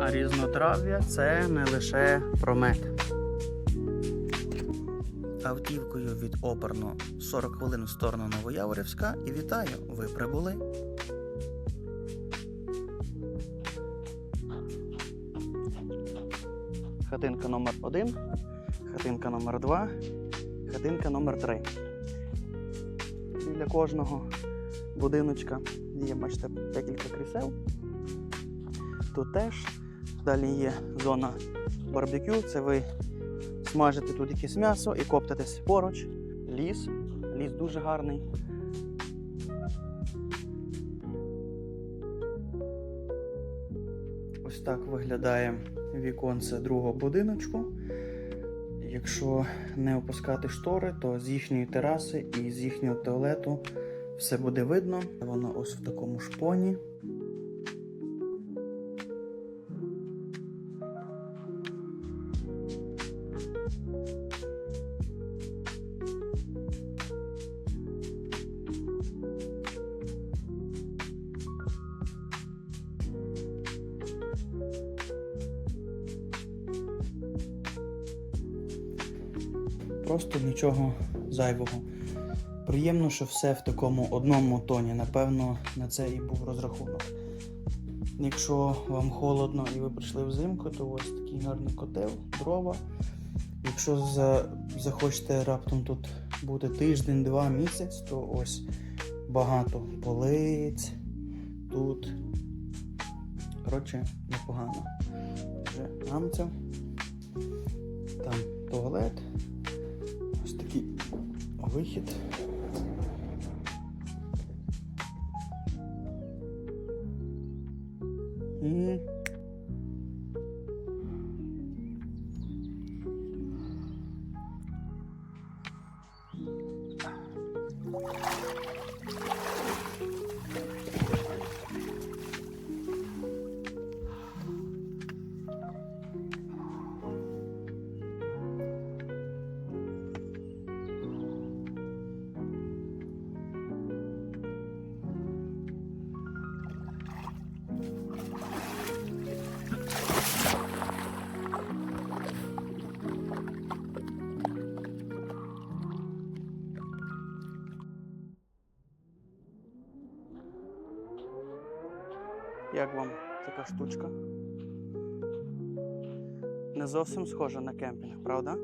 А різнотрав'я це не лише про мед. Автівкою від Оперно 40 хвилин в сторону Новояворівська і вітаю, ви прибули. Хатинка номер 1 хатинка номер 2 хатинка номер 3 Біля кожного будиночка є, бачите, декілька крісел. Тут теж. Далі є зона барбекю. Це ви смажите тут якесь м'ясо і коптитесь поруч. Ліс. Ліс дуже гарний. Ось так виглядає віконце другого будиночку. Якщо не опускати штори, то з їхньої тераси і з їхнього туалету все буде видно. Воно ось в такому шпоні. Просто нічого зайвого. Приємно, що все в такому одному тоні. Напевно, на це і був розрахунок. Якщо вам холодно і ви прийшли взимку, то ось такий гарний котел, дрова. Якщо за, захочете раптом тут бути тиждень, два місяць, то ось багато полиць тут. Коротше, непогано. Вже амця. Там туалет. Вихід. І як вам така штучка? Не зовсім схожа на кемпінг, правда?